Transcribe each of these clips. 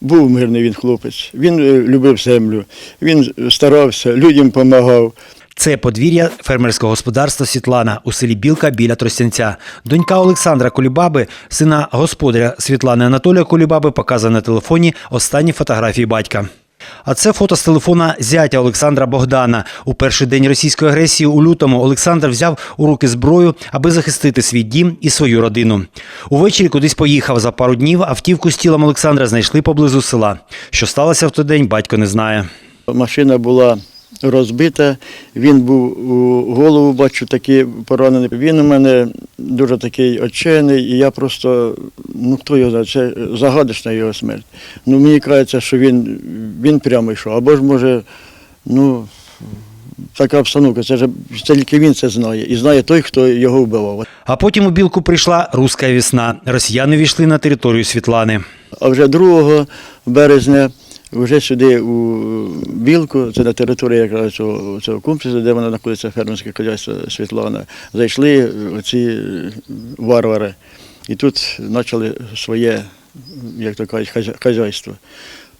Був мирний він хлопець. Він е, любив землю, він старався, людям допомагав. Це подвір'я фермерського господарства Світлана у селі Білка біля Тростянця. Донька Олександра Кулібаби, сина господаря Світлани Анатолія Кулібаби, показує на телефоні останні фотографії батька. А це фото з телефона зятя Олександра Богдана. У перший день російської агресії у лютому Олександр взяв у руки зброю, аби захистити свій дім і свою родину. Увечері кудись поїхав за пару днів. Автівку з тілом Олександра знайшли поблизу села. Що сталося в той день, батько не знає. Машина була розбита, він був у голову, бачу, такий поранений. Він у мене дуже такий отчаяний, і я просто, ну хто його знає, це загадочна його смерть. Ну мені кажеться, що він, він прямо йшов. Або ж може, ну. Така обстановка, це ж це тільки він це знає. І знає той, хто його вбивав. А потім у білку прийшла руська весна. Росіяни війшли на територію Світлани. А вже 2 березня вже сюди у Білку, це на території якраз цього, цього комплексу, де вона знаходиться фермерське хазяйство Світлана, зайшли оці варвари. І тут почали своє, як то кажуть, хазя- хазяйство.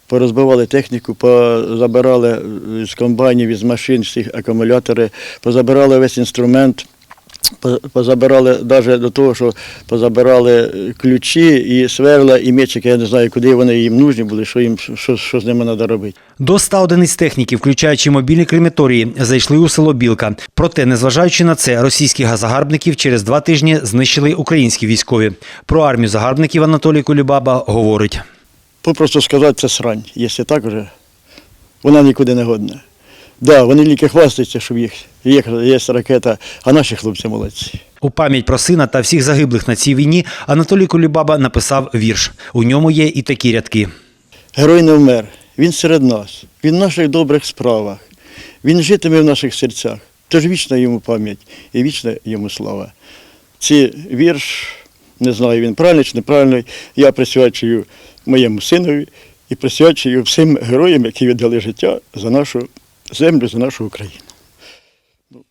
Порозбивали техніку, позабирали з комбайнів, із машин всі акумулятори, позабирали весь інструмент. По- Позабирали навіть до того, що позабирали ключі і сверла, і мечики. Я не знаю, куди вони їм нужні були, що їм що, що з ними треба робити. До ста одиниць техніки, включаючи мобільні крематорії, зайшли у село Білка. Проте, незважаючи на це, російських загарбників через два тижні знищили українські військові. Про армію загарбників Анатолій Кулібаба говорить. Попросту сказати, це срань. Якщо так вже, вона нікуди не годна. Да, вони тільки хвастаються, що їх є, є ракета, а наші хлопці молодці. У пам'ять про сина та всіх загиблих на цій війні Анатолій Кулібаба написав вірш. У ньому є і такі рядки. Герой не вмер, він серед нас, він в наших добрих справах, він житиме в наших серцях. Тож вічна йому пам'ять і вічна йому слава. Ці вірш, не знаю, він правильний чи неправильний, я присвячую моєму синові і присвячую всім героям, які віддали життя за нашу землю, за нашу Україну.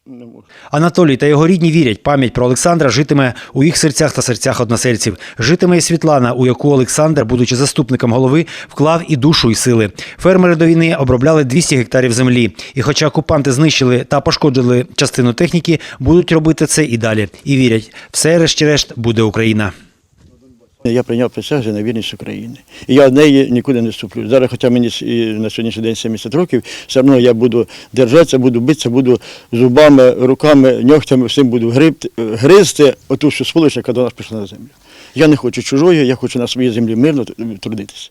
Ну. Анатолій та його рідні вірять, пам'ять про Олександра житиме у їх серцях та серцях односельців. Житиме і Світлана, у яку Олександр, будучи заступником голови, вклав і душу, і сили. Фермери до війни обробляли 200 гектарів землі. І хоча окупанти знищили та пошкодили частину техніки, будуть робити це і далі. І вірять, все решті-решт буде Україна. Я прийняв присягу на вірність України. І я в неї нікуди не вступлю. Зараз, хоча мені на сьогоднішній день 70 років, все одно я буду держатися, буду битися, буду зубами, руками, нігтями, всім буду гризти оту всю сполучення, яка до нас прийшла на землю. Я не хочу чужої, я хочу на своїй землі мирно трудитися.